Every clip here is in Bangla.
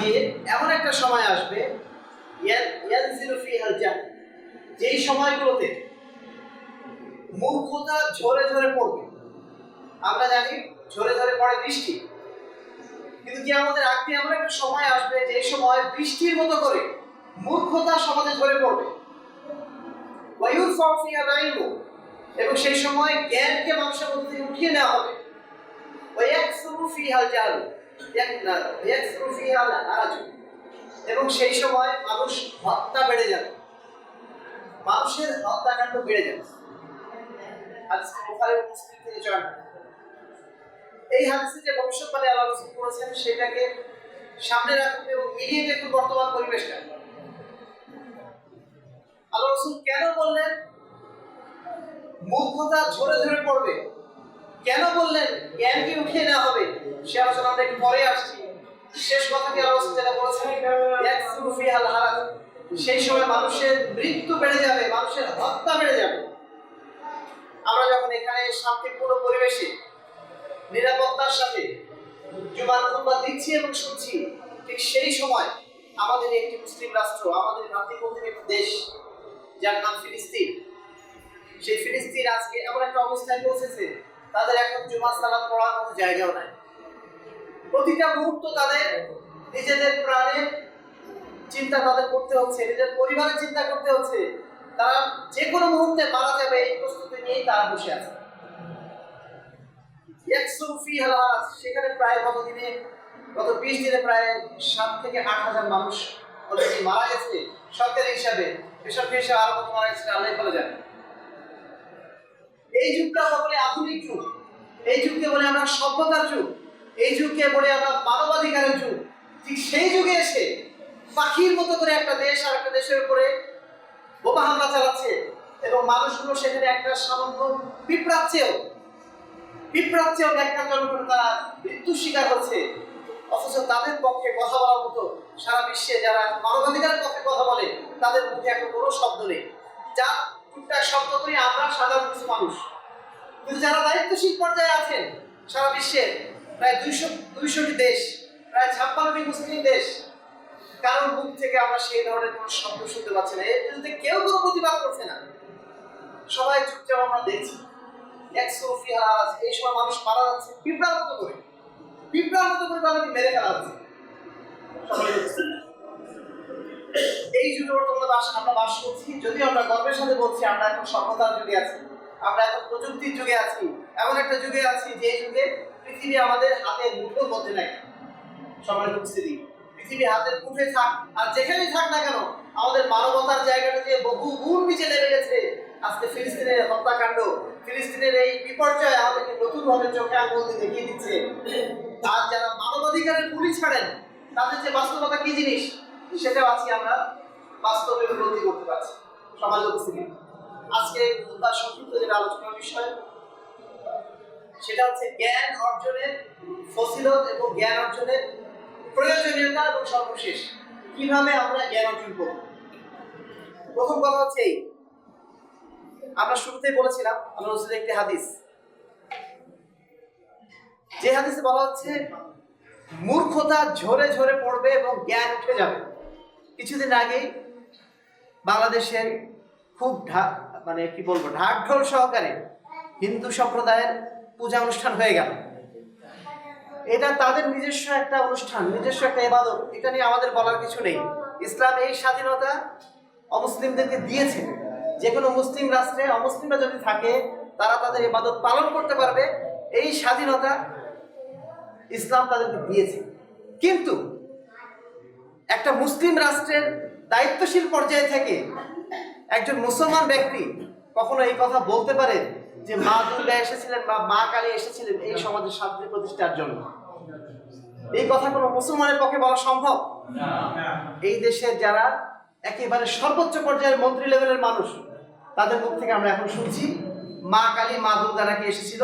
যে এমন একটা সময় আসবে। যেই সময়গুলোতে মূর্খতা ঝরে ঝরে পড়বে। আমরা জানি ঝরে ঝরে পড়ে বৃষ্টি। কিন্তু কি আমাদের আগে এমন একটা সময় আসবে যে সময় বৃষ্টির মতো করে মূর্খতা সমাজে ঝরে পড়বে। এবং সেই সময় জ্ঞানকে মানুষের মধ্যে উঠিয়ে নেওয়া হবে। ওয়ায়াকসুরু ফিহাল জাহল। এবং সেই সময় মানুষ হত্যা বেড়ে যাবে। মানুষের হত্যাকাণ্ড বেড়ে যাবে। এই হাদিসে যে ভবিষ্যৎবাণী আল্লাহ করেছেন, সেটাকে সামনে রাখুন এবং মিলিয়ে দেখুন বর্তমান পরিবেশটা। আল্লাহ রাসূল কেন বললেন মূর্খতা ঝরে ঝরে পড়বে? কেন বললেন? জ্ঞান জ্ঞানকে উঠিয়ে নেওয়া হবে? সে আলোচনা আমরা একটু পরে আসছি। শেষ কথাটি রাসূল যেটা বলেছেন? সেই সময় মানুষের মৃত্যু বেড়ে যাবে, মানুষের হত্যা বেড়ে যাবে। আমরা যখন এখানে শান্তিপূর্ণ পরিবেশে, নিরাপত্তার সাথে জুমার খুতবা দিচ্ছি এবং শুনছি, ঠিক সেই সময় আমাদের একটি মুসলিম রাষ্ট্র, আমাদের ভাতৃপ্রতিম একটি দেশ, যার নাম ফিলিস্তিন। সেই ফিলিস্তিন আজকে এমন একটা অবস্থায় পৌঁছেছে তাদের এখন জুমা সালাত পড়ার কোনো জায়গাও নাই। প্রতিটা মুহূর্ত তাদের নিজেদের প্রাণের চিন্তা তাদের করতে হচ্ছে, নিজের পরিবারের চিন্তা করতে হচ্ছে। তারা যে কোনো মুহূর্তে মারা যাবে এই প্রস্তুতি নিয়েই তারা বসে আছে। সেখানে প্রায় গত দিনে গত বিশ দিনে প্রায় সাত থেকে আট হাজার মানুষ মারা গেছে। সরকারি হিসাবে বেসরকারি হিসাবে আরও কত মারা গেছে আল্লাহ বলে জানে এই যুগটা আমরা বলি আধুনিক যুগ। এই যুগকে বলে আমরা সভ্যতার যুগ। এই যুগকে বলে আমরা মানবাধিকারের যুগ। ঠিক সেই যুগে এসে পাখির মতো করে একটা দেশ আর একটা দেশের উপরে বোমা হামলা চালাচ্ছে এবং মানুষগুলো সেখানে একটা সামান্য পিঁপড়ার চেয়েও একটা জনগণ তারা মৃত্যুর শিকার হচ্ছে। অথচ তাদের পক্ষে কথা বলার মতো সারা বিশ্বে যারা মানবাধিকারের পক্ষে কথা বলে, তাদের মুখে একটা কোনো শব্দ নেই। যার টুকটাক শব্দ করি আমরা সাধারণ কিছু মানুষ। কিন্তু যারা দায়িত্বশীল পর্যায়ে আছেন সারা বিশ্বে, প্রায় দুইশো, দুইশোটি দেশ, প্রায় ছাপ্পান্নটি মুসলিম দেশ, কারোর মুখ থেকে আমরা সেই ধরনের কোনো শব্দ শুনতে পাচ্ছি না। এর বিরুদ্ধে কেউ কোনো প্রতিবাদ করছে না। সবাই চুপচাপ আমরা দেখছি। একশো ফিহাজ এই সময় মানুষ মারা যাচ্ছে, পিঁপড়ার করে। পিঁপড়ার মতো করে তাদেরকে মেরে ফেলা দেখছে। এই যুগে বর্তমানে বাস আমরা বাস করছি। যদিও আমরা গর্বের সাথে বলছি, আমরা এখন সভ্যতার যুগে আছি। আমরা এখন প্রযুক্তির যুগে আছি। এমন একটা যুগে আছি, যে যুগে পৃথিবী আমাদের হাতের মুঠোর মধ্যে নাই। সময়ের উপস্থিতি পৃথিবী হাতের মুঠে থাক, আর যেখানেই থাক না কেন, আমাদের মানবতার জায়গাটা যে বহু গুণ নিচে নেমে গেছে। আজকে ফিলিস্তিনের হত্যাকাণ্ড, ফিলিস্তিনের এই বিপর্যয় আমাদেরকে নতুন নতুনভাবে চোখে আঙুল দিয়ে দেখিয়ে দিচ্ছে। আর যারা মানবাধিকারের পুলিশ ছাড়েন তাদের যে বাস্তবতা কি জিনিস, সেটাও আজকে আমরা বাস্তবে উপলব্ধি করতে পারছি। সমাজ উপস্থিতি আজকে তার সংক্ষিপ্ত যেটা আলোচনার বিষয়, সেটা হচ্ছে জ্ঞান অর্জনের ফসিলত এবং জ্ঞান অর্জনের প্রয়োজনীয়তা এবং সর্বশেষ। কীভাবে আমরা জ্ঞান অর্জন করব? প্রথম কথা হচ্ছে এই। আমরা শুরুতেই বলেছিলাম, আমরা রসুলের একটি হাদিস। যে হাদিসে বলা হচ্ছে, মূর্খতা ঝরে ঝরে পড়বে এবং জ্ঞান উঠে যাবে। কিছুদিন আগেই বাংলাদেশের খুব মানে কি বলব ঢাক ঢোল সহকারে হিন্দু সম্প্রদায়ের পূজা অনুষ্ঠান হয়ে গেল। এটা তাদের নিজস্ব একটা অনুষ্ঠান, নিজস্ব একটা এবাদত এটা নিয়ে আমাদের বলার কিছু নেই। ইসলাম এই স্বাধীনতা অমুসলিমদেরকে দিয়েছে। যে কোনো মুসলিম রাষ্ট্রে অমুসলিমরা যদি থাকে, তারা তাদের এবাদত পালন করতে পারবে। এই স্বাধীনতা ইসলাম তাদেরকে দিয়েছে। কিন্তু একটা মুসলিম রাষ্ট্রের দায়িত্বশীল পর্যায়ে থেকে একজন মুসলমান ব্যক্তি কখনো এই কথা বলতে পারে যে মা দুর্গা এসেছিলেন বা মা কালী এসেছিলেন এই সমাজের শান্তি প্রতিষ্ঠার জন্য? এই কথা কোনো মুসলমানের পক্ষে বলা সম্ভব? এই দেশের যারা একেবারে সর্বোচ্চ পর্যায়ের মন্ত্রী লেভেলের মানুষ, তাদের মুখ থেকে আমরা এখন শুনছি, মা কালী, মা দুর্গা নাকি এসেছিল?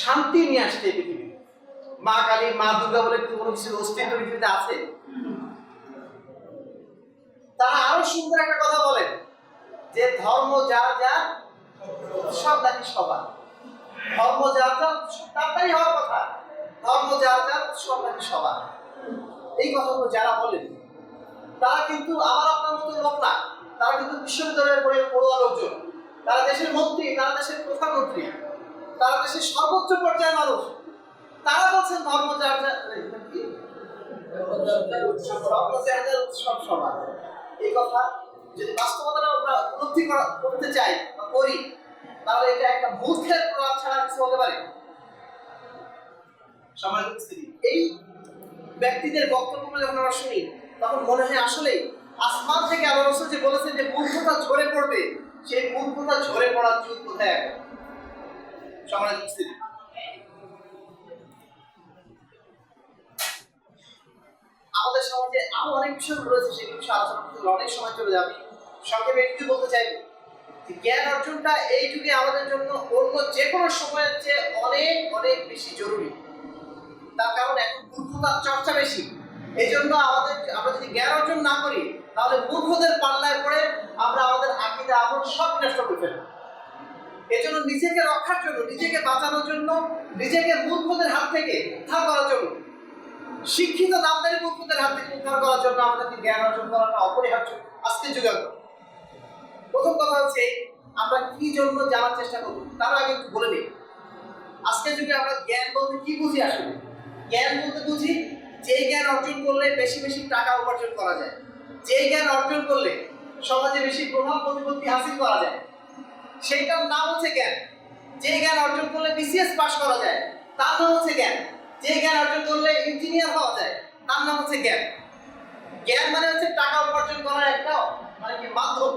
শান্তি নিয়ে আসছে এই পৃথিবী মা কালী, মা দুর্গা বলে কোনো কিছু অস্তিত্ব পৃথিবীতে আছে? তারা আরও সুন্দর একটা কথা বলেন। যে ধর্ম যার যার, সব নাকি সবার। ধর্ম যার যার তার তাই হওয়ার কথা। ধর্ম যার যার, সব নাকি সবার। এই কথাগুলো যারা বলেন, তারা কিন্তু আমার আপনার মতো লোক না তারা কিন্তু বিশ্ববিদ্যালয়ে পড়ে পড়ুয়া লোকজন। তারা দেশের মন্ত্রী, তারা দেশের প্রধানমন্ত্রী। তারা দেশের সর্বোচ্চ পর্যায়ের মানুষ। তারা বলছেন ধর্ম যার যার- কি? ধর্ম এই কথা, যদি বাস্তবতাটা আমরা উপলব্ধি করতে চাই বা করি, তাহলে এটা একটা মূর্খের প্রভাব ছাড়া কিছু হতে পারে। এই ব্যক্তিদের বক্তব্য যখন আমরা শুনি, তখন মনে হয় আসলে আসমান থেকে আল্লাহ রসুল যে বলেছেন যে মূর্খতা ঝরে পড়বে, সেই মূর্খতা ঝরে পড়ার যুগ কোথায় এখন? সম্মানিত উপস্থিতি আমাদের সমাজে আরও অনেক বিষয় রয়েছে সেই বিষয়ে আলোচনা করতে অনেক সময় চলে যাবে। সংক্ষেপে একটু বলতে চাই যে জ্ঞান অর্জনটা এই যুগে আমাদের জন্য অন্য যে কোনো সময়ের চেয়ে অনেক অনেক বেশি জরুরি। তার কারণ এখন মূর্খতার চর্চা বেশি। এই জন্য আমাদের, আমরা যদি জ্ঞান অর্জন না করি, তাহলে মূর্খদের পাল্লায় পড়ে আমরা আমাদের আকিদা, আমল সব নষ্ট করে এই জন্য নিজেকে রক্ষার জন্য, নিজেকে বাঁচানোর জন্য, নিজেকে মূর্খদের হাত থেকে উদ্ধার করার জন্য শিক্ষিত নামদারি মূর্খদের হাত থেকে উদ্ধার করার জন্য আমাদেরকে জ্ঞান অর্জন করাটা অপরিহার্য। আজকে যুগান্ত প্রথম কথা হচ্ছে, আমরা কি জন্য জানার চেষ্টা করব? তার আগে একটু বলে নিই আজকের যুগে আমরা জ্ঞান বলতে কি বুঝি আসলে? জ্ঞান বলতে বুঝি যে জ্ঞান অর্জন করলে বেশি বেশি টাকা উপার্জন করা যায়। যে জ্ঞান অর্জন করলে সমাজে বেশি প্রভাব, প্রতিপত্তি হাসিল করা যায়। সেইটার নাম হচ্ছে জ্ঞান। যে জ্ঞান অর্জন করলে বিসিএস পাস করা যায়, তার নাম হচ্ছে জ্ঞান। যে জ্ঞান অর্জন করলে ইঞ্জিনিয়ার হওয়া যায়, তার নাম হচ্ছে জ্ঞান। জ্ঞান মানে হচ্ছে টাকা উপার্জন করার একটা মানে কি মাধ্যম।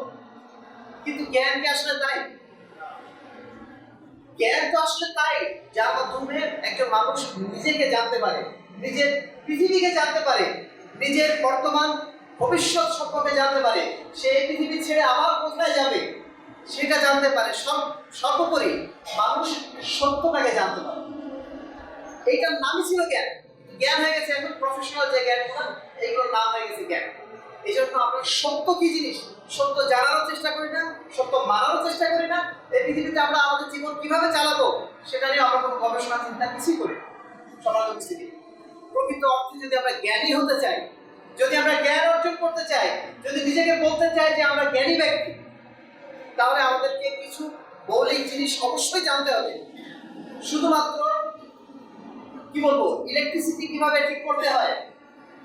কিন্তু জ্ঞান কি আসলে তাই? জ্ঞান তো আসলে তাই, যার মাধ্যমে একজন মানুষ নিজেকে জানতে পারে, নিজের পৃথিবীকে জানতে পারে, নিজের বর্তমান ভবিষ্যৎ সম্পর্কে জানতে পারে। সে পৃথিবী ছেড়ে আবার কোথায় যাবে? সেটা জানতে পারে। সব, সর্বোপরি মানুষ সত্যটাকে জানতে পারে। এইটার নামই ছিল জ্ঞান। জ্ঞান হয়ে গেছে এখন প্রফেশনাল যে জ্ঞানগুলো এইগুলোর নাম হয়ে গেছে জ্ঞান। এই জন্য আমরা সত্য কি জিনিস? সত্য জানারও চেষ্টা করি না, সত্য মানারও চেষ্টা করি না। এই পৃথিবীতে আমরা আমাদের জীবন কীভাবে চালাবো, সেটা নিয়ে আমরা কোনো গবেষণা, চিন্তা কিছুই করি। সমাজ উপস্থিতি প্রকৃত অর্থে যদি আমরা জ্ঞানী হতে চাই, যদি আমরা জ্ঞান অর্জন করতে চাই, যদি নিজেকে বলতে চাই যে আমরা জ্ঞানী ব্যক্তি, তাহলে আমাদেরকে কিছু মৌলিক জিনিস অবশ্যই জানতে হবে। শুধুমাত্র কি বলব? ইলেকট্রিসিটি কীভাবে ঠিক করতে হয়?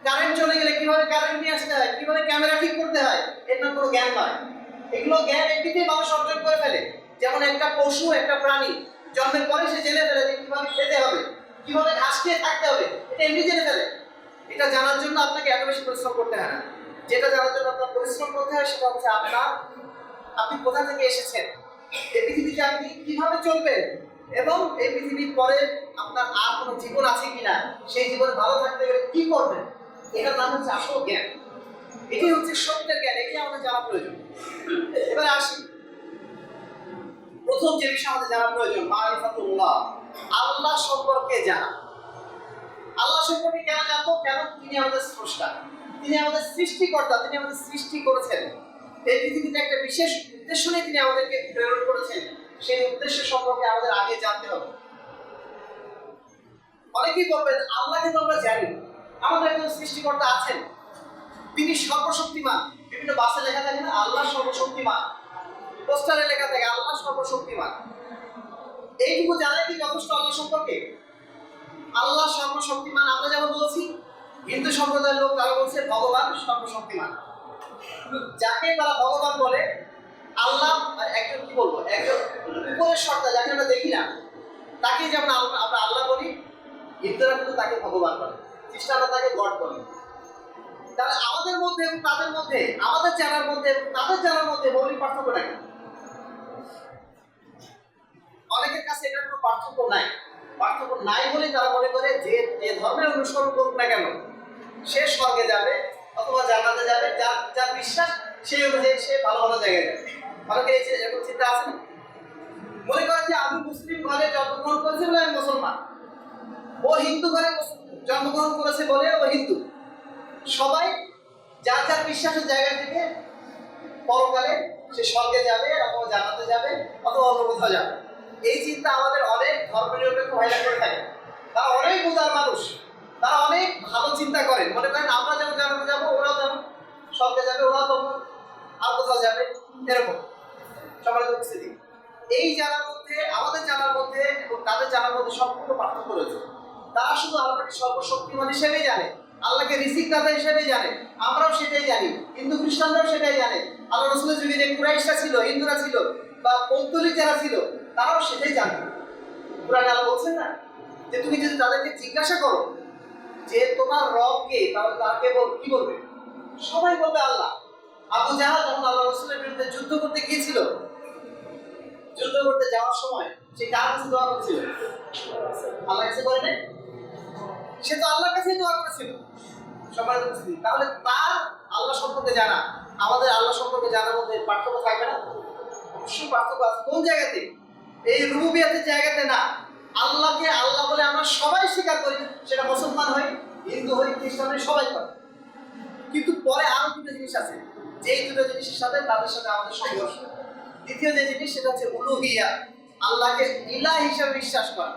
কারেন্ট চলে গেলে কীভাবে কারেন্ট নিয়ে আসতে হয়? কীভাবে ক্যামেরা ঠিক করতে হয়? এটা কোনো জ্ঞান নয়। এগুলো জ্ঞান এমনিতেই মানুষ অর্জন করে ফেলে। যেমন একটা পশু, একটা প্রাণী, জন্মের পরে সে জেনে ফেলে যে কীভাবে খেতে হবে, কীভাবে ঘাস খেয়ে থাকতে হবে, এটা এমনি জেনে ফেলে। এটা জানার জন্য আপনাকে এত বেশি পরিশ্রম করতে হয় না। যেটা জানার জন্য আপনার পরিশ্রম করতে হয় সেটা হচ্ছে আপনার, আপনি কোথা থেকে এসেছেন? এই পৃথিবীতে আপনি কীভাবে চলবেন? এবং এই পৃথিবীর পরে আপনার আর কোনো জীবন আছে কিনা, সেই জীবনে ভালো থাকতে গেলে কি করবেন? এটার নাম হচ্ছে আসল জ্ঞান। এটি হচ্ছে সত্যের জ্ঞান এটি আমাদের জানা প্রয়োজন। এবারে আসি। প্রথম যে বিষয় আমাদের জানা প্রয়োজন, মারিফাতুল্লাহ। আল্লাহ সম্পর্কে জানা। আল্লাহ সম্পর্কে কেন জানব? কেন তিনি আমাদের স্রষ্টা? তিনি আমাদের সৃষ্টিকর্তা, তিনি আমাদের সৃষ্টি করেছেন। এই পৃথিবীতে একটা বিশেষ উদ্দেশ্য নিয়ে তিনি আমাদেরকে প্রেরণ করেছেন। সেই উদ্দেশ্য সম্পর্কে আমাদের আগে জানতে হবে। অনেকেই বলবেন আল্লাহকে তো আমরা জানি, আমাদের একজন সৃষ্টিকর্তা আছেন। তিনি সর্বশক্তিমান। বিভিন্ন বাসে লেখা থাকে না, আল্লাহ সর্বশক্তিমান। পোস্টারে লেখা থাকে, আল্লাহ সর্বশক্তিমান। এইটুকু জানা কি যথেষ্ট আল্লাহ সম্পর্কে? আল্লাহ সর্বশক্তিমান, আমরা যেমন বলছি, হিন্দু সম্প্রদায়ের লোক তারা বলছে ভগবান সর্বশক্তিমান। যাকে তারা ভগবান বলে আল্লাহ আর একজন কি বলব, একজন উপরের সত্তা, যাকে আমরা দেখি না তাকে যেমন আমরা আমরা আল্লাহ বলি হিন্দুরা কিন্তু তাকে ভগবান বলে, খ্রিস্টানরা তাকে গড বলে। তাহলে আমাদের মধ্যে এবং তাদের মধ্যে, আমাদের জানার মধ্যে এবং তাদের জানার মধ্যে মৌলিক পার্থক্যটা কি? অনেকের কাছে এটার কোনো পার্থক্য নাই। পার্থক্য নাই বলে তারা মনে করে যে যে ধর্মের অনুসরণ করুক না কেন, সে স্বর্গে যাবে অথবা জানাতে যাবে, যার যার বিশ্বাস সেই অনুযায়ী সে ভালো ভালো জায়গায় যাবে। অনেকে এই এরকম চিন্তা আছে? মনে করে যে আমি মুসলিম ঘরে জন্মগ্রহণ করেছি বলে মুসলমান। ও হিন্দু ঘরে জন্মগ্রহণ করেছে বলে ও হিন্দু। সবাই যার যার বিশ্বাসের জায়গা থেকে পরকালে সে স্বর্গে যাবে, অথবা জানাতে যাবে, অথবা অন্য কোথাও যাবে। এই চিন্তা আমাদের অনেক ধর্ম নিরপেক্ষ মহিলা করে থাকে। তারা অনেক উদার মানুষ। তারা অনেক ভালো চিন্তা করেন। মনে করেন আমরা যেমন জানাতে যাব, ওরাও যেমন স্বর্গে যাবে, ওরাও তখন আর কোথাও যাবে, এরকম। সবার উপস্থিতি। এই জানার মধ্যে, আমাদের জানার মধ্যে এবং তাদের জানার মধ্যে সম্পূর্ণ পার্থক্য রয়েছে। তারা শুধু আল্লাহকে সর্বশক্তিমান হিসেবেই জানে, আল্লাহকে রিসিক দাতা হিসেবেই জানে, আমরাও সেটাই জানি, হিন্দু খ্রিস্টানরাও সেটাই জানে আল্লাহ রসুলের যুগে যে কুরাইশরা ছিল, হিন্দুরা ছিল, বা পৌত্তলিক যারা ছিল, তারাও সেটাই জানে। কোরআন আল্লাহ বলছেন না যে, তুমি যদি তাদেরকে জিজ্ঞাসা করো যে, তোমার রব কে, তাহলে তাকে কি বলবে? সবাই বলবে আল্লাহ। আবু জাহাল যখন আল্লাহ রসুলের বিরুদ্ধে যুদ্ধ করতে গিয়েছিল যুদ্ধ করতে যাওয়ার সময় সে কার কাছে দোয়া করছিল? আল্লাহ কাছে করে নাই? সে তো আল্লাহর কাছেই দোয়া করেছিল। সবার উপস্থিতি তাহলে তার আল্লাহ সম্পর্কে জানা? আমাদের আল্লাহ সম্পর্কে জানার মধ্যে পার্থক্য থাকবে না? অবশ্যই পার্থক্য আছে। কোন জায়গাতে? এই রুবিয়াতের জায়গাতে না। আল্লাহকে আল্লাহ বলে আমরা সবাই স্বীকার করি, সেটা মুসলমান হই হিন্দু হই খ্রিস্টান হই সবাই করে। কিন্তু পরে আরও দুটো জিনিস আছে। যেই দুটো জিনিসের সাথে তাদের সাথে আমাদের সংঘর্ষ দ্বিতীয় যে জিনিস সেটা হচ্ছে উলুহিয়া। আল্লাহকে ইলা হিসাবে বিশ্বাস করা।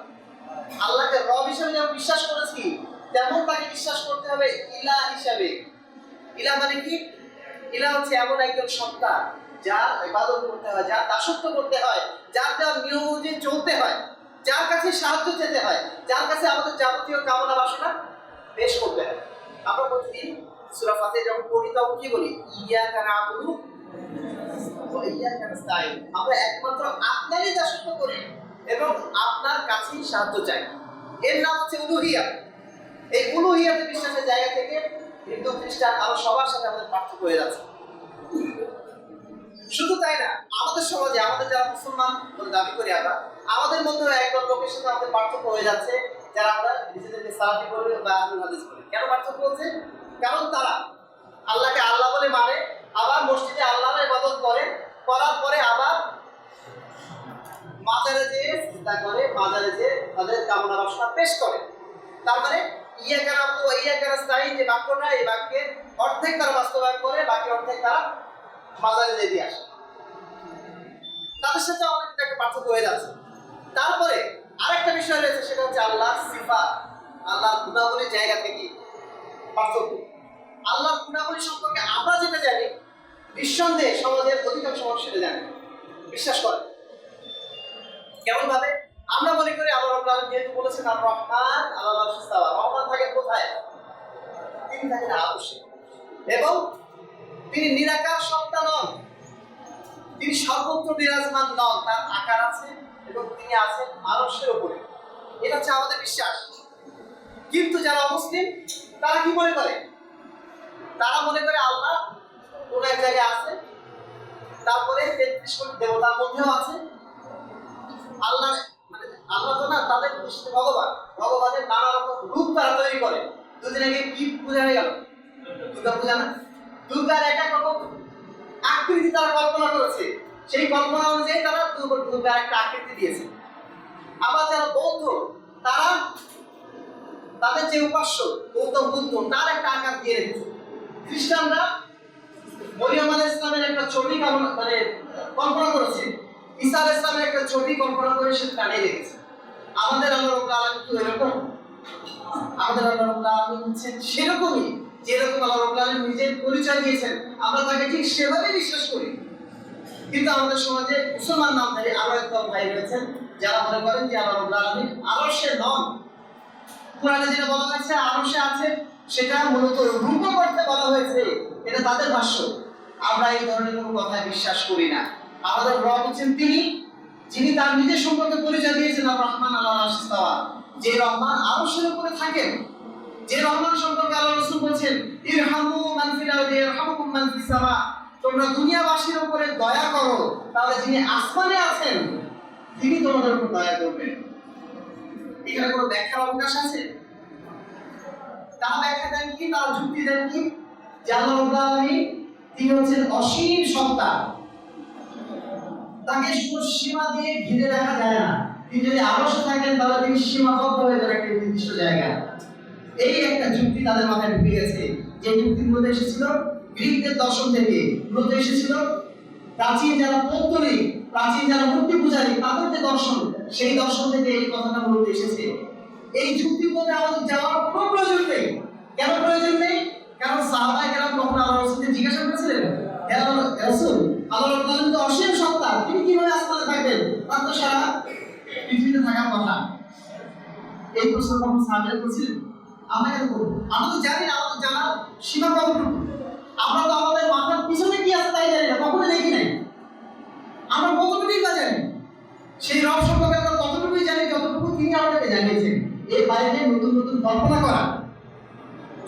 আল্লাহকে রব হিসাবে যেমন বিশ্বাস করেছি, তেমন তাকে বিশ্বাস করতে হবে ইলা হিসাবে। ইলা মানে কি? ইলা হচ্ছে এমন একজন সত্তা যার ইবাদত করতে হয়, যার দাসত্ব করতে হয়, যার দেওয়া নিয়ম অনুযায়ী চলতে হয়, যার কাছে সাহায্য যেতে হয়, যার কাছে আমাদের যাবতীয় কামনা বাসনা পেশ করতে হয়। আমরা প্রতিদিন সূরা ফাতিহা যখন পড়ি তখন কি বলি? ওয়া ইয়াকা নাস্তাইন শুধু তাই না, আমাদের সমাজে আমাদের যারা মুসলমান, বলে দাবি করি আমরা, আমাদের মধ্যে একদল লোকের সাথে আমাদের পার্থক্য হয়ে যাচ্ছে যারা আমরা নিজেদেরকে সালাফি বলি বা হাদিস কেন পার্থক্য হচ্ছে? কারণ তারা আল্লাহকে আল্লাহ বলে মানে আবার মসজিদে আল্লাহর ইবাদত করে, করার পরে আবার মাজারে যে চিন্তা করে, মাজারে যে তাদের কামনা বাসনা পেশ করে। তার মানে ইয়া কারা ও ইয়া কারা স্থায়ী যে বাক্যটা, এই বাক্যের অর্ধেক তারা বাস্তবায়ন করে, বাকি অর্ধেক তারা মাজারে যে দিয়ে আসে। তাদের সাথে অনেকটা একটা পার্থক্য হয়ে যাচ্ছে। তারপরে আরেকটা বিষয় রয়েছে, সেটা হচ্ছে আল্লাহ সিফা আল্লাহ গুণাবলীর জায়গা থেকে পার্থক্য। আল্লাহর গুণাবলী সম্পর্কে আমরা যেটা জানি, নিঃসন্দেহে সমাজের অধিকাংশ মানুষ সেটা জানে। বিশ্বাস করে। কেমন ভাবে আমরা মনে করি আল্লাহ রাব্বুল যেহেতু বলেছেন, আর রহমান আল্লাহ রহমান থাকেন কোথায়? তিনি থাকেন আরশে এবং তিনি নিরাকার সত্তা নন। তিনি সর্বত্র বিরাজমান নন। তার আকার আছে এবং তিনি আছেন আরশের উপরে। এটা হচ্ছে আমাদের বিশ্বাস। কিন্তু যারা অমুসলিম তারা কি মনে করে? তারা মনে করে আল্লাহ কোন এক জায়গায় আছে, তারপরে তেত্রিশ কোটি দেবতার মধ্যেও আছে। আল্লাহ মানে আল্লাহ তো না তাদের দৃষ্টিতে ভগবান, ভগবানের নানা রকম রূপ তারা তৈরি করে। দুদিন আগে কি পূজা হয়ে গেল? দুর্গা পূজা না? দুর্গার এক এক রকম আকৃতি তারা কল্পনা করেছে। সেই কল্পনা অনুযায়ী তারা দুর্গা- দুর্গার একটা আকৃতি দিয়েছে। আবার যারা বৌদ্ধ, তারা তাদের যে উপাস্য গৌতম বুদ্ধ, তার একটা আকার দিয়ে রেখেছে। খ্রিস্টানরা মরিয়ম আলাইহিস ইসলামের একটা ছবি মানে কল্পনা করেছে। ঈসা আলাইহিস ইসলামের একটা ছবি কল্পনা করে সে টানিয়ে রেখেছে আমাদের আল্লাহ রাব্বুল আলামিন কি এরকম। আমাদের আল্লাহ রাব্বুল আলামিন হচ্ছেন সেরকমই যেরকম আল্লাহ রাব্বুল আলামিন নিজের পরিচয় দিয়েছেন। আমরা তাকে ঠিক সেভাবেই বিশ্বাস করি। কিন্তু আমাদের সমাজে মুসলমান নামধারী আরও একদল ভাই রয়েছেন, যারা মনে করেন যে আল্লাহ রাব্বুল আলামিন আরশে নন। কোরআনে যেটা বলা হয়েছে আরশে আছে, সেটা মূলত রূপ করতে বলা হয়েছে, এটা তাদের ভাষ্য। আমরা এই ধরনের কোনো কথায় বিশ্বাস করি না। আমাদের রব হচ্ছেন তিনি, যিনি তার নিজের সম্পর্কে পরিচয় দিয়েছেন রহমান আল্লাহ ইস্তাওয়া। যে রহমান আরশের উপরে থাকেন, যে রহমান সম্পর্কে আল্লাহ রাসূল বলছেন, ইরহামু মান ফিল আরদি ইয়ারহামুকুম মান সামা। তোমরা দুনিয়াবাসীর উপরে দয়া করো, তাহলে যিনি আসমানে আছেন, তিনি তোমাদের উপর দয়া করবেন। এখানে কোনো ব্যাখ্যার অবকাশ আছে? তারা ব্যাখ্যা দেন কি? তারা যুক্তি দেন কি? যে আল্লাহ রাব্বুল তিনি হচ্ছেন অসীম সত্তা। তাকে কোনো সীমা দিয়ে ঘিরে রাখা যায় না। তিনি যদি আরশে থাকেন, তাহলে তিনি সীমাবদ্ধ হয়ে যান একটা নির্দিষ্ট জায়গায়। এই একটা যুক্তি তাদের মাথায় ঢুকে গেছে। যে যুক্তি মূলত এসেছিল, গ্রিকদের দর্শন থেকে মূলত এসেছিল, প্রাচীন যারা পৌত্তলিক, প্রাচীন যারা মূর্তি পূজারী, তাদের যে দর্শন, সেই দর্শন থেকে এই কথাটা মূলত এসেছে। এই যুক্তির মধ্যে আমাদের যাওয়ার কোনো প্রয়োজন নেই। কেন প্রয়োজন নেই? কারণ সাহাবাই কেন কখন আল্লাহ রসুলকে জিজ্ঞাসা করেছিলেন, "হে আল্লাহ রসুল আল্লাহ রব্বুল তো অসীম সত্তা, তিনি কীভাবে আসমানে থাকবেন? তার তো সারা পৃথিবীতে থাকার কথা। এই প্রশ্ন কখন সাহাবাই করেছিলেন? আমরা কেন করব? আমরা তো জানি না আমাদের জানার সীমা কতটুকু। আমরা তো আমাদের মাথার পিছনে কি আছে তাই জানি না কখনো দেখি নাই। আমরা কতটুকুই বা জানি? সেই রব সম্পর্কে আমরা কতটুকুই জানি, যতটুকু তিনি আমাদেরকে জানিয়েছেন। এর বাইরে নতুন নতুন কল্পনা করা।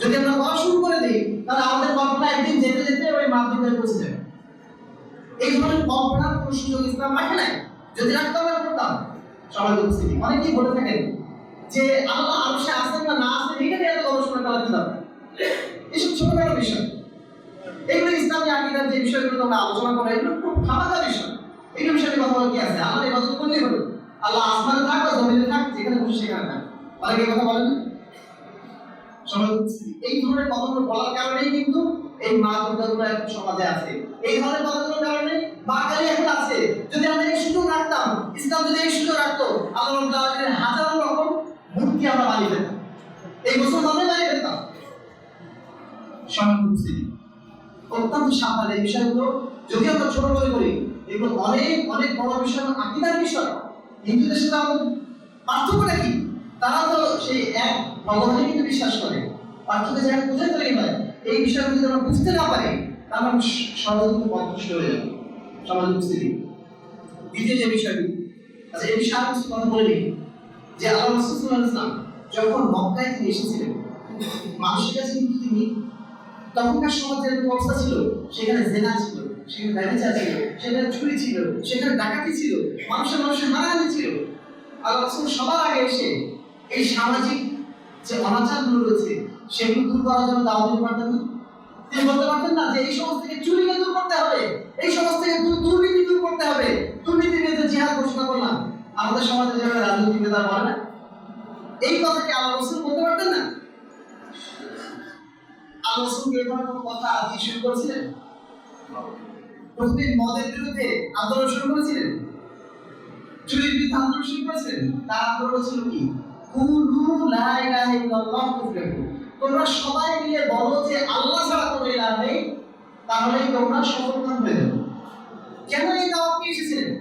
যদি আমরা করা শুরু করে দিই, তাহলে আমাদের কল্পনা একদিন যেতে যেতে ওই মাধ্যমে পৌঁছে যাবে। এই ধরনের কল্পনার কোনো সুযোগ ইসলাম রাখে নাই। যদি রাখতাম আমরা করতাম। সবাই উপস্থিতি অনেকেই বলে থাকেন যে, আল্লাহ আরশে আছেন না না আছেন এটা নিয়ে এত গবেষণা হবে এসব ছোটখাটো বিষয়। এগুলো ইসলামী আকিদার যে বিষয়গুলো আমরা আলোচনা করি, এগুলো খুব খামাখা বিষয়। এগুলো বিষয়ে কথা বলার কি আছে? আল্লাহ ইবাদত করলেই হলো। আল্লাহ আসমানে থাক বা জমিনে থাক, যেখানে খুশি সেখানে থাক। অনেকে কথা বলেন। এই ধরনের কথাগুলো বলার কারণেই কিন্তু এই মা দুর্গাগুলো এখন সমাজে আছে। এই ধরনের কথাগুলোর কারণে এখন আছে। যদি আমরা এই সুযোগ রাখতাম, ইসলাম যদি এই সুযোগ রাখতো হাজারো রকম মূর্তি আমরা বানিয়ে বানিয়ে অত্যন্ত এই বিষয়গুলো যদি আমরা ছোট করে করি, এগুলো অনেক অনেক বড় বিষয় আকিদার বিষয়। হিন্দুদের সাথে আমাদের পার্থক্যটা কি? তারা তো সেই এক ভগবানে কিন্তু বিশ্বাস করে। পার্থক্য যেখানে বুঝে তৈরি হয়? এই বিষয়গুলো যদি আমরা বুঝতে না পারি আমরা সমাজ কিন্তু পথভ্রষ্ট হয়ে যাবে। সমাজ উপস্থিতি। দ্বিতীয় যে বিষয়টি আচ্ছা এই বিষয়ে কিছু কথা বলে যে আল্লাহ রসুল যখন মক্কায় তিনি এসেছিলেন, মানুষের কাছে কিন্তু তিনি তখনকার সমাজের যে অবস্থা ছিল, সেখানে জেনা ছিল, সেখানে ব্যবসা ছিল, সেখানে চুরি ছিল, সেখানে ডাকাতি ছিল, মানুষের মানুষের মারামারি ছিল। আল্লাহ রাসূল সবার আগে এসে এই সামাজিক যে অনাচারগুলো রয়েছে, সেগুলো দূর করার জন্য দাওয়াত দিতে পারতেন না? তিনি বলতে পারতেন না যে এই সমাজ থেকে চুরিকে দূর করতে হবে? এই সমাজ থেকে দুর্নীতি দূর করতে হবে। দুর্নীতির বিরুদ্ধে জিহাদ ঘোষণা করলাম। আমাদের সমাজে যেভাবে রাজনৈতিক নেতা বলে না। এই কথাকে আল্লাহ রসুল বলতে পারতেন না? আল্লাহ রসুল এই ধরনের কোনো কথা আজকে শুরু করেছিলেন? প্রতিদিন মদের বিরুদ্ধে আন্দোলন শুরু করেছিলেন? চুরির বিরুদ্ধে আন্দোলন শুরু করেছিলেন? তার আন্দোলন ছিল কি? তোমরা সবাই মিলে বলো যে আল্লাহ ছাড়া কোনো ইলাহ নেই, তাহলেই তোমরা সফলকাম হয়ে যাবে। কেন এই দাওয়াত নিয়ে এসেছিলেন?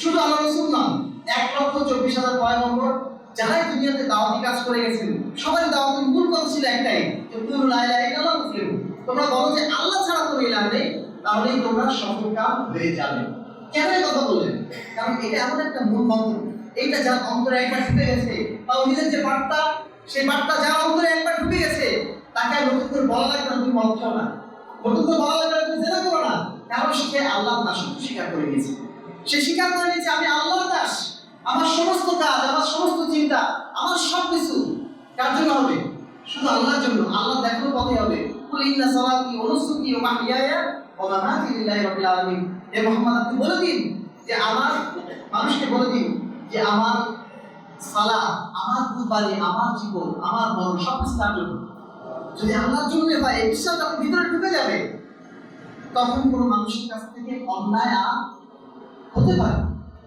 শুধু আল্লাহ রসুল নন, এক লক্ষ চব্বিশ হাজার পয়গম্বর যারাই দুনিয়াতে দাওয়াতি কাজ করে গেছেন সবাই দাওয়াতের মূল কথা ছিল একটাই যে কুলু লা ইলাহা ইল্লাল্লাহ তুফলিহু। তোমরা বলো যে আল্লাহ ছাড়া কোনো ইলাহ নেই, তাহলেই তোমরা সফলকাম হয়ে যাবে। কেন এই কথা বললেন? কারণ এটা এমন একটা মূল মন্ত্র। এইটা যার অন্তরে একবার ঢুকে গেছে উনিদের যে বার্তা, সেই বার্তা যার অন্তরে একবার ঢুকে গেছে, তাকে আর নতুন করে বলা লাগবে না, তুমি মদ খাও না। নতুন করে বলা লাগবে না, তুমি জেনা করো না। কারণ সে আল্লাহ দাসত্ব স্বীকার করে নিয়েছে। সে স্বীকার করে নিয়েছে, আমি আল্লাহর দাস, আমার সমস্ত কাজ, আমার সমস্ত চিন্তা, আমার সব কিছু কার জন্য হবে? শুধু আল্লাহর জন্য। আল্লাহ দেখানোর পথে হবে। কুল ইন্না সালাতি ওয়া ওয়া মাহইয়ায়া ওয়া মামাতি লিল্লাহি রাব্বিল আলামিন। আপনি বলে দিন যে আমার মানুষকে বলে দিন যে আমার সালা আমার কুরবানি, আমার জীবন, আমার মরণ সব কিছু জন্য। যদি আল্লাহর জন্য হয়, এই বিশ্বাস যখন ভিতরে ঢুকে যাবে, তখন কোনো মানুষের কাছ থেকে অন্যায় আর হতে পারে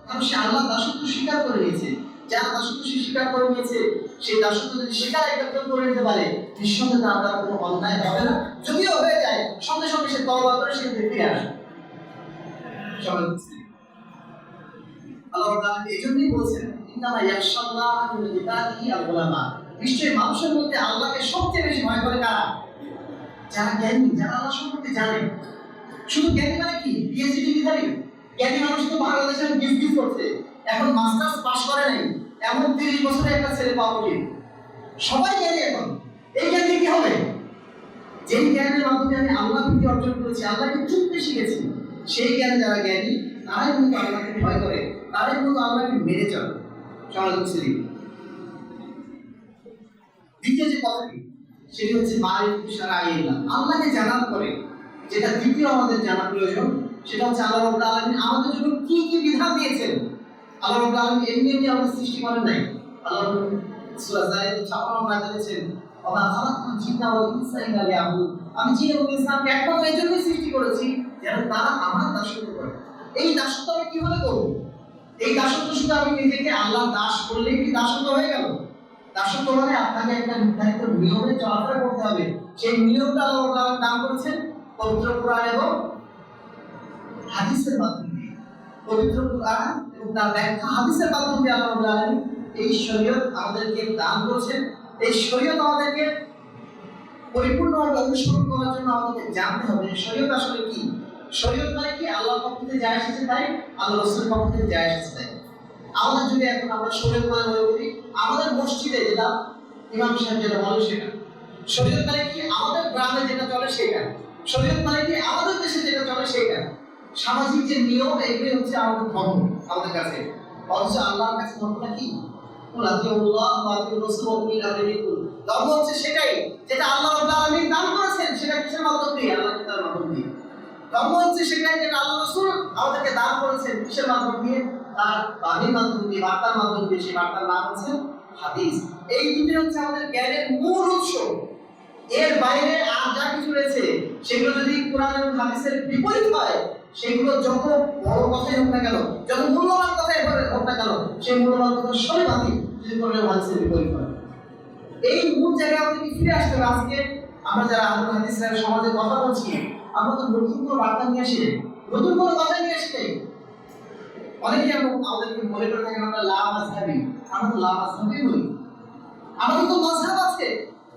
কারণ সে আল্লাহ দাসত্ব স্বীকার করে নিয়েছে। যার দাসত্ব সে স্বীকার করে নিয়েছে, সেই দাসত্ব যদি স্বীকার একত্র করে নিতে পারে, নিঃসন্দেহে তার দ্বারা কোনো অন্যায় হবে না। যদিও হয়ে যায়, সঙ্গে সঙ্গে সে তলবা করে সে ফিরে আসে? আল্লাহ এই জন্যই বলছেন, ইন্নামা ইয়াখশাল্লাহ মিন ইবাদিহি আল নিশ্চয়ই মানুষের মধ্যে আল্লাহকে সবচেয়ে বেশি ভয় করে কারা? যারা জ্ঞানী, যারা আল্লাহ সম্পর্কে জানে। শুধু জ্ঞানী মানে কি? পিএইচডি ডিগ্রি জ্ঞানী মানুষ তো বাংলাদেশে গিফট করছে। এখন মাস্টার্স পাস করে নাই। এমন তিরিশ বছরের একটা ছেলে পাওয়া কঠিন। সবাই জ্ঞানী এখন। এই জ্ঞান কি হবে? যেই জ্ঞানের মাধ্যমে আমি আল্লাহ ভীতি অর্জন করেছি, আল্লাহকে চুপতে শিখেছি সেই জ্ঞানে যারা জ্ঞানী, তারাই কিন্তু আল্লাহকে ভয় করে। তারাই কিন্তু আল্লাহকে মেনে চলে সমাজ মুসলিম দ্বিতীয় যে কথাটি, সেটি হচ্ছে মারিফ ইশারা আইল্লাহ আল্লাহকে জানার পরে যেটা দ্বিতীয় আমাদের জানা প্রয়োজন, সেটা হচ্ছে আল্লাহ রাব্বুল আলামিন আমাদের জন্য কি কি বিধান দিয়েছেন? আল্লাহ রাব্বুল আলামিন এমনি এমনি আমাদের সৃষ্টি করেন নাই। আল্লাহ সূরা জারিয়াত 56 নম্বর আয়াতে বলেছেন জিন্না ওয়াল ইনসা ইল্লা আমি এই জন্যই সৃষ্টি করেছি তারা আমার করে। এই দাসত্ব আমি কীভাবে করব? এই দাসত্ব শুধু আমি নিজেকে আল্লাহ দাস করলেই কি দাসত্ব হয়ে গেল? দাসত্ব মানে আপনাকে একটা নির্ধারিত নিয়মে চলাফেরা করতে হবে। সেই নিয়মটা আল্লাহ নাম করেছেন পবিত্র কোরআন এবং হাদিসের মাধ্যমে। পবিত্র কোরআন এবং তার ব্যাখ্যা হাদিসের মাধ্যমে আল্লাহ এই শরীয়ত আমাদেরকে দান করেছেন। এই শরীয়ত আমাদেরকে পরিপূর্ণভাবে অনুসরণ করার জন্য আমাদেরকে জানতে হবে। শরীয়ত আসলে কি? শরীয়ত মানে কি? আল্লাহর পক্ষ থেকে যা এসেছে তাই? আল্লাহ রসুলের পক্ষ থেকে যা এসেছে তাই। আমাদের এখন আমরা শরীয়ত মানে আমাদের মসজিদে যেটা ইমাম সাহেব যেটা বলে সেটা। শরীয়ত মানে কি? আমাদের গ্রামে যেটা চলে সেটা। শরীয়ত মানে কি? আমাদের দেশে যেটা চলে সেটা। সামাজিক যে নিয়ম এগুলি হচ্ছে আমাদের ধর্ম, আমাদের কাছে। অথচ আল্লাহর কাছে ধর্মটা কি? ধর্ম হচ্ছে সেটাই, যেটা আল্লাহ আলামিন দান করেছেন, সেটা কিসের মাধ্যম দিয়ে? আল্লাহ তাআলার মাধ্যম দিয়ে। ধর্ম হচ্ছে সেটাই যেটা আল্লাহ রাসূল আমাদেরকে দান করেছেন, কিসের মাধ্যম দিয়ে? তার বাণীর মাধ্যম দিয়ে, বার্তার মাধ্যম দিয়ে, সেই বার্তার নাম হচ্ছে হাদিস। এই দুটি হচ্ছে আমাদের জ্ঞানের মূল উৎস। এর বাইরে আর যা কিছু রয়েছে, সেগুলো যদি কোরআন এবং হাদিসের বিপরীত হয়, সেগুলো যত বড় কথাই হোক না কেন, যত মূল্যবান কথাই হোক না কেন, সেই মূল্যবান কথা সবই বাতিল, যদি কোরআন এবং হাদিসের বিপরীত হয়। এই মূল জায়গায় আমাদেরকে ফিরে আসতে হবে। আজকে আমরা যারা আহমদ হাদিসরা সমাজে কথা বলছি আমরা তো নতুন কোনো বার্তা নিয়ে আসি নতুন কোনো কথা নিয়ে আসি অনেকে আমাদেরকে মনে করে থাকেন, আমরা লা মাযহাবি আমরা তো লা মাযহাবি নই। আমাদের তো মাযহাব আছে।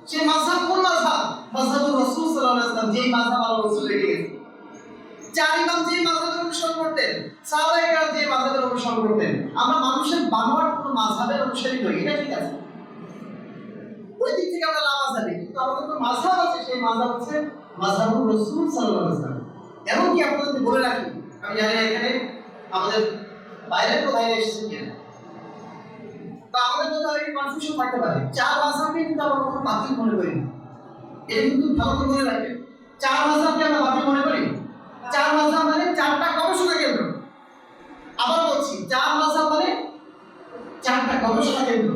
সেই মাযহাব কোন মাযহাব মাযহাবুর রাসূল সাল্লাল্লাহু আলাইহি যেই মাযহাব আল্লাহ রাসূল রেখে চার ইমাম যে মাযহাবের অনুসরণ করতেন কেরাম যে মাযহাবের অনুসরণ করতেন। আমরা মানুষের বানোয়াট কোনো মাযহাবের অনুসারী নই, এটা ঠিক আছে। ওই দিক থেকে আমরা লাভ আসাবি কিন্তু আমাদের তো মাযহাব আছে, সেই মাযহাব হচ্ছে মাযহাবুর রাসূল সাল্লাল্লাহু আলাইহি ওয়াসাল্লাম। এমনকি আপনাদের বলে রাখি, আমি জানি এখানে আমাদের বাইরে তো বাইরে এসেছেন কিনা? বা আমাদের মধ্যে অনেক কনফিউশন থাকতে পারে। চার মাযহাবকে কিন্তু আমরা কোনো বাতিল মনে করি না। এটা কিন্তু ভালো করে মনে রাখবেন। চার মাযহাবকে আমরা বাতিল মনে করি? চার মাযহাব মানে চারটা গবেষণা কেন্দ্র। আবার বলছি, চার মাযহাব মানে চারটা গবেষণা কেন্দ্র।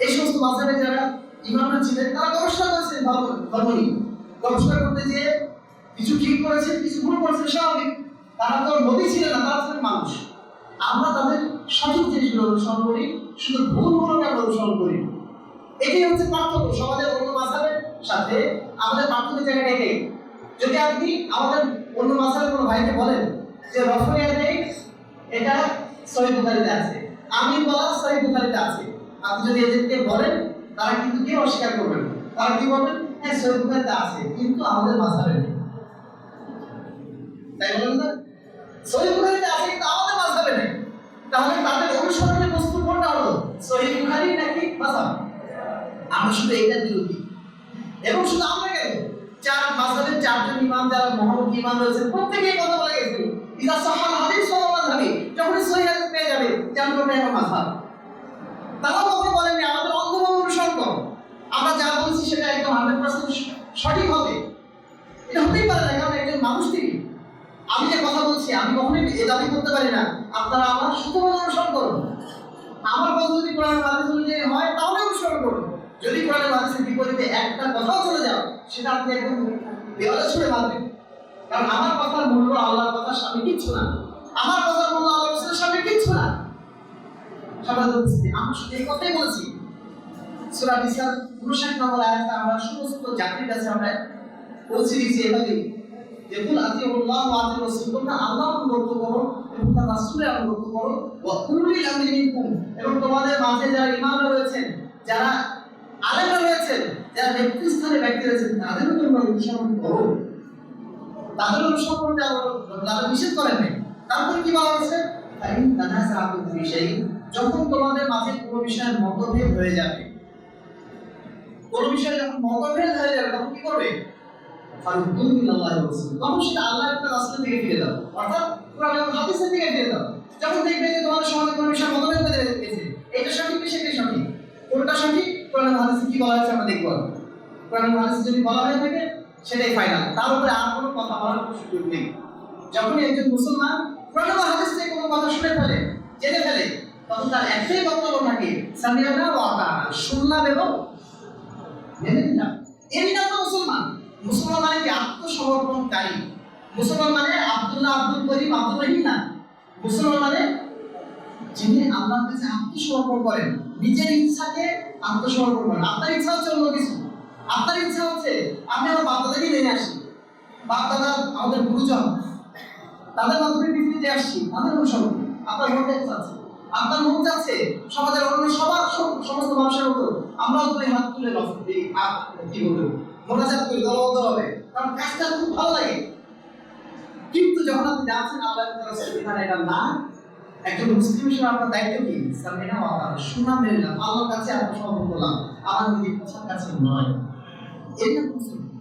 এই সমস্ত মাঝাবে যারা ইমামরা ছিলেন, তারা গবেষণা করেছেন ধর্ম ধর্ম গবেষণা করতে গিয়ে কিছু ঠিক করেছেন কিছু ভুল করেছেন স্বাভাবিক তো নবী ছিলেন না, তারা ছিলেন মানুষ। আমরা তাদের সঠিক জিনিসগুলো অনুসরণ করি, শুধু ভুলগুলোকে আমরা অনুসরণ করি। এটাই হচ্ছে পার্থক্য সমাজের অন্য মাঝাবের সাথে। আমাদের পার্থক্য জায়গাটা এটাই। যদি আপনি আমাদের অন্য মাঝাবের কোনো ভাইকে বলেন যে, রফরিয়া নেই এটা সহি বুখারিতে আছে। আমিন বলা সহি বুখারিতে আছে। আপনি যদি এদেরকে বলেন, তারা কিন্তু কেউ অস্বীকার করবেন তারা কি বলবেন? হ্যাঁ সহি বুখারিতে আছে, কিন্তু আমাদের মাঝাবে নেই। তাই বলেন না? সহি বুখারিতে আছে কিন্তু আমাদের মাঝাবে নেই। তাহলে তাদের অনুসরণের বস্তু কোনটা হলো? সহি বুখারি নাকি মাঝাব আমরা এবং শুধু আমরা কেন? চার মাঝহাবের চারজন ইমাম যারা মহামুখ ইমাম রয়েছেন প্রত্যেকে এই কথা বলে গেছে। পেয়ে যাবে জানব না এখন মাযহাব তারা কখনো বলেননি, আমাদের অন্ধভাবে অনুসরণ আমরা যা বলছি সেটা একদম হান্ড্রেড পার্সেন্ট সঠিক হবে। এটা হতেই পারে না, কারণ একজন মানুষ তিনি। আমি যে কথা বলছি, আমি কখনোই এ দাবি করতে পারি না। আপনারা আমার শুধুমাত্র অনুসরণ করুন। আমার কথা যদি কোরআন হাদিস অনুযায়ী হয়, তাহলে অনুসরণ করুন। যদি কোরআন হাদিসের বিপরীতে একটা কথাও চলে যাও, সেটা আপনি একদম দেওয়ালে ছুড়ে মারবেন। কারণ আমার কথার মূল্য আল্লাহর কথার সামনে কিচ্ছু না। আমার কথার মূল্য আল্লাহ রসুলের সামনে কিচ্ছু না। সবাই বলছি আমি শুধু এই কথাই বলেছি। সূরা নিসার 59 নম্বর আমরা সমস্ত জাতির কাছে আমরা পৌঁছে দিয়েছি এভাবে যে কুল আতিউল্লাহ ওয়া আতিউর রাসূল তোমরা আল্লাহর অনুগত এবং তার রাসূলের অনুগত করো, ওয়া উলিল আমরি মিনকুম। এবং তোমাদের মাঝে যারা ইমামরা রয়েছেন যারা আলেমরা রয়েছেন যারা নেতৃস্থানে ব্যক্তি রয়েছেন তাদেরও তোমরা অনুসরণ করো। তাদের অনুসরণ করতে আল্লাহ আল্লাহ নিষেধ করেন নাই। তারপর কি বলা হয়েছে? ফাইন তানাযাআতুম ফি শাইইন। যখন তোমাদের মাঝে কোনো বিষয়ের মতভেদ হয়ে যাবে, কোনো বিষয়ে যখন মতভেদ হয়ে যাবে, তখন কি করবে? ইলাল্লাহি ওয়া রাসূল তখন সেটা আল্লাহ তার রাসূলের দিকে ফিরে দাও। অর্থাৎ কোরআন এবং হাদিসের দাও। যখন দেখবে যে তোমাদের সমাজে কোনো বিষয়ে মতভেদ হয়ে গেছে, এটা সঠিক না সেটাই কি বলা হয়েছে দেখব কোরআন যদি বলা হয়ে থাকে, সেটাই তার উপরে আর কোনো কথা বলার সুযোগ নেই। একজন মুসলমান কোরআন এবং হাদিস থেকে কোনো কথা শুনে ফেলে, জেনে ফেলে, তখন তার একটাই বক্তব্য থাকে, সামিয়ানা ওয়া আতানা, শুনলাম এবং মেনে নিলাম। নাম তো মুসলমান। মুসলমান মানে কি আত্মসমর্পণকারী মুসলমান মানে আব্দুল্লাহ আব্দুল করিম আব্দুল রহিম না। মুসলমান মানে যিনি আল্লাহর কাছে আত্মসমর্পণ করেন, নিজের ইচ্ছাকে আত্মসমর্পণ করেন। আপনার ইচ্ছা হচ্ছে অন্য কিছু। আপনার ইচ্ছা হচ্ছে আমি আমার বাচ্চাদেরকে নিয়ে আসি। বাপ দাদা আমাদের গুরুজন। তাদের মাধ্যমে পৃথিবীতে আসছি। তাদের অনুসরণ। আপনার মন আছে। আপনার মন চাচ্ছে সমাজের অন্য সবার সব- সমস্ত মানুষের মতো। আমরাও তুলে নষ্ট এই হাত কি বলব? মোনাজাত করি, দলবদ্ধ হবে কারণ কাজটা খুব ভালো লাগে। কিন্তু যখন আপনি জানছেন আল্লাহ তাআলা সংবিধান এটা না। একজন মুসলিম হিসেবে আপনার দায়িত্ব কি? এটা আমার শোনা মেলাম আল্লাহর কাছে আত্মসমর্পণ করলাম আমার নিজের ইচ্ছার কাছে নয়। এটা মুসলিম।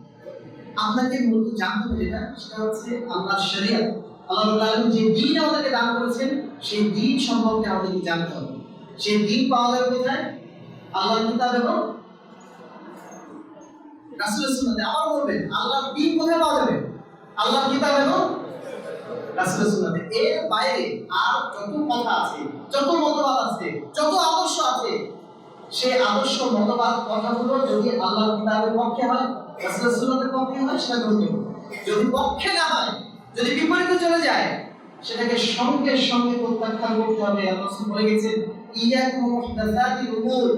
আপনাকে মূলত জানতে হবে যেটা, সেটা হচ্ছে আল্লাহর শরিয়ত আল্লাহ রাব্বুল যে দিন আমাদেরকে দান করেছেন, সেই দিন সম্পর্কে আমাদেরকে জানতে হবে। সেই দিন পাওয়া যাবে কোথায়? আল্লাহর কিতাব এবং রাসূলের সুন্নাতে আবার বলবেন আল্লাহর দিন কোথায় পাওয়া যাবে? আল্লাহর কিতাব এবং রাসূলের সুন্নাতে। এর বাইরে আর যত কথা আছে, যত মতবাদ আছে, যত আদর্শ আছে সেই আদর্শ মতবাদ কথাগুলো যদি আল্লাহর কিতাবের পক্ষে হয়, রাসূলের সুন্নাতের পক্ষে হয়, সেটা গ্রহণ করবে। যদি পক্ষে না হয়, যদি বিপরীতে চলে যায়, সেটাকে সঙ্গে সঙ্গে প্রত্যাখ্যান করতে হবে। আল্লাহ বলে গেছেন, ইয়াকুম মুহদাসাতিল উমুর।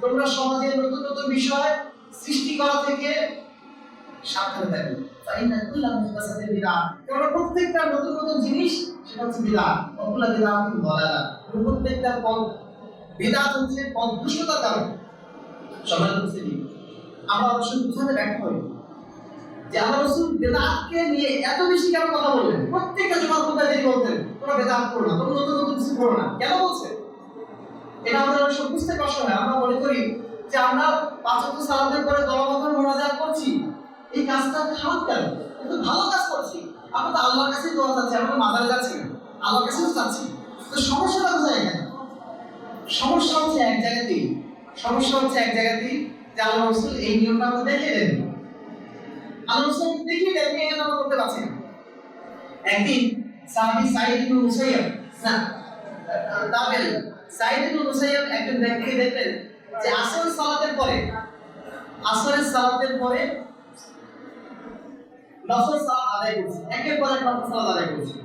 তোমরা সমাজে নতুন নতুন বিষয় সৃষ্টি করা থেকে সাবধানে থাকবে। কুল্লা মুহদাসাতিল বিদআহ কারণ প্রত্যেকটা নতুন নতুন জিনিস, সেটা হচ্ছে বিদআহ অকুলা বিদআহ দলালা প্রত্যেকটা পথ বিদআত হচ্ছে পথ দুষ্টতার কারণ। সমাজ মুসলিম, আমরা অবশ্যই বুঝাতে ব্যর্থ হই। যে আল্লাহ রসুল বেদাতকে নিয়ে এত বেশি কেন কথা বললেন? প্রত্যেকটা জমার কোথায় তিনি বলতেন বেদাত করো না নতুন নতুন কিছু করো না। কেন বলছে এটা আমাদের অবশ্য বুঝতে কষ্ট হয়। আমরা মনে করি যে আমরা পাঁচক সালাতের পরে দলবদ্ধ মোনাজাত করছি, এই কাজটা খারাপ কেন কিন্তু ভালো কাজ করছি। আমরা তো আল্লাহর কাছেই দোয়া চাচ্ছি, আমরা মাজারে যাচ্ছি। আল্লাহর কাছেই তো চাচ্ছি তো সমস্যাটা কোথায় এখানে? সমস্যা হচ্ছে এক জায়গাতেই। সমস্যা হচ্ছে এক জায়গাতেই যে আল্লাহ রসুল এই নিয়মটা আমাদের দেখিয়ে দেন। আল্লাহ রসুল দেখিয়ে দেন, এই আমরা করতে পারছি না। একদিন সাহাবী সাইদ ইবনে মুসাইয়াব না তাবেল সাইদ ইবনে মুসাইয়াব একজন ব্যক্তিকে দেখলেন যে আসরের সালাতের পরে, আসরের সালাতের পরে নফল সালাত আদায় করছে। একের পর এক নফল সালাত আদায় করছে।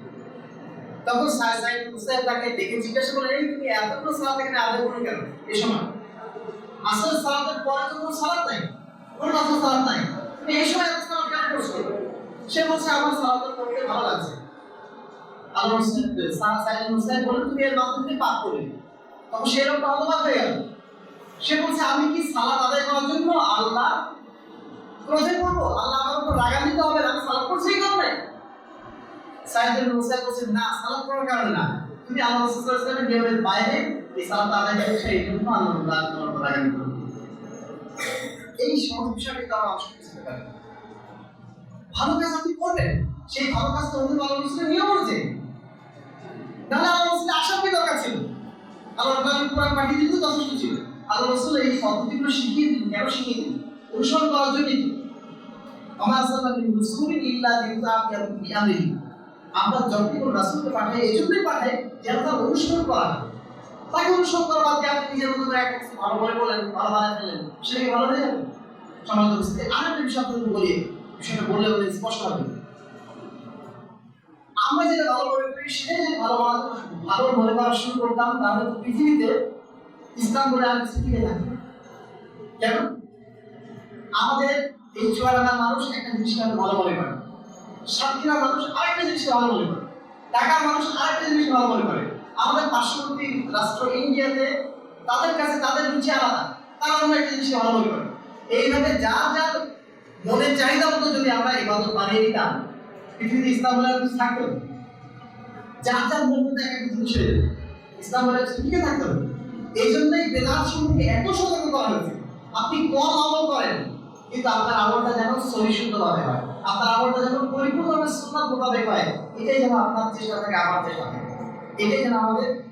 তখন সাইদ ইবনে তাকে দেখে জিজ্ঞাসা করলেন, এই তুমি এতগুলো সালাত এখানে আদায় কেন? এই সময় সালাতের পরে তো কোনো সালাত নাই, কোনো নফল সালাত নাই। তুমি এই সময় এত সালাত কেন করছ? সে বলছে, আমার সালাত করতে ভালো লাগছে আল্লাহ সাইদ মুসাইব বলেন তুমি এর মাধ্যমে পাপ করলে। তখন সে লোকটা হতবাক হয়ে গেল। সে বলছে, আমি কি সালাদ আদায় করার জন্য আল্লাহ ক্রোধে পড়ব? আল্লাহ আমার উপর রাগান্বিত হবে, আমি সালাত করছি এই কারণে? সাইদ মুসাইব বলছে না, সালাত করার কারণে না। তুমি আল্লাহ রসুল নিয়মের বাইরে এই সালাত আদায় করছ এই জন্য আল্লাহ তোমার উপর রাগান্বিত এই সহজ বিষয়টি তো আমরা অংশ বুঝতে পারি ভালো কাজ আপনি করবেন, সেই ভালো কাজটা অন্য আল্লাহ রসুলের নিয়ম অনুযায়ী। নাহলে আল্লাহ রসুলের আসার কি দরকার ছিল? আল্লাহ কোরআন পাঠিয়ে দিতে যথেষ্ট ছিল। আল্লাহ রসুল এই পদ্ধতিগুলো শিখিয়ে দিন কেন শিখিয়ে দিন অনুসরণ করার জন্য আমার সাল্লাহ রসুলিন ইল্লা বিআমরিহি আমরা যখন রাসূলকে পাঠাই এই জন্যই পাঠাই যেন তার অনুসরণ করা। তাকে অনুসরণ করা বাদ দিয়ে আপনি নিজের মতো করে ভালো করে বলেন, ভালো বানায় ফেলেন সেটা কি ভালো হয়ে যাবে। সমাজ পরিস্থিতি আর একটা বিষয় আপনাদের বলি, বিষয়টা বললে বলে স্পষ্ট হবে। আমরা যেটা ভালো মনে করি, সেটাই যদি ভালো ভালো মনে করা শুরু করতাম, তাহলে তো পৃথিবীতে ইসলাম আর কিছু টিকে থাকে কেন? আমাদের এই চুয়াডাঙ্গার মানুষ একটা জিনিসকে ভালো মনে করে। সাতক্ষীরা মানুষ আরেকটা জিনিসকে ভালো মনে করে। ঢাকার মানুষ আরেকটা জিনিস ভালো মনে করে। আমাদের পার্শ্ববর্তী রাষ্ট্র ইন্ডিয়াতে তাদের কাছে তাদের রুচি আলাদা। তারা অন্য একটা জিনিসকে ভালো মনে করে। এইভাবে যার যার মনের চাহিদা মতো যদি আমরা ইবাদত বানিয়ে নিতাম, পৃথিবীতে ইসলাম বলে কিছু থাকতো। যার যার মন মতো এক একটা জিনিস হয়ে যেত। ইসলাম বলে টিকে থাকতো। এই জন্যই বেদাত সম্পর্কে এত সতর্ক করা হয়েছে। আপনি কম আমল করেন, কিন্তু আপনার আমলটা যেন সহিষ্ণুভাবে হয়। আপনার আমলটা যেন পরিপূর্ণভাবে সুন্দর মোতাবেক হয়, এটাই যেন আপনার চেষ্টা থাকে, আমার চেষ্টা থাকে। এটাই যেন আমাদের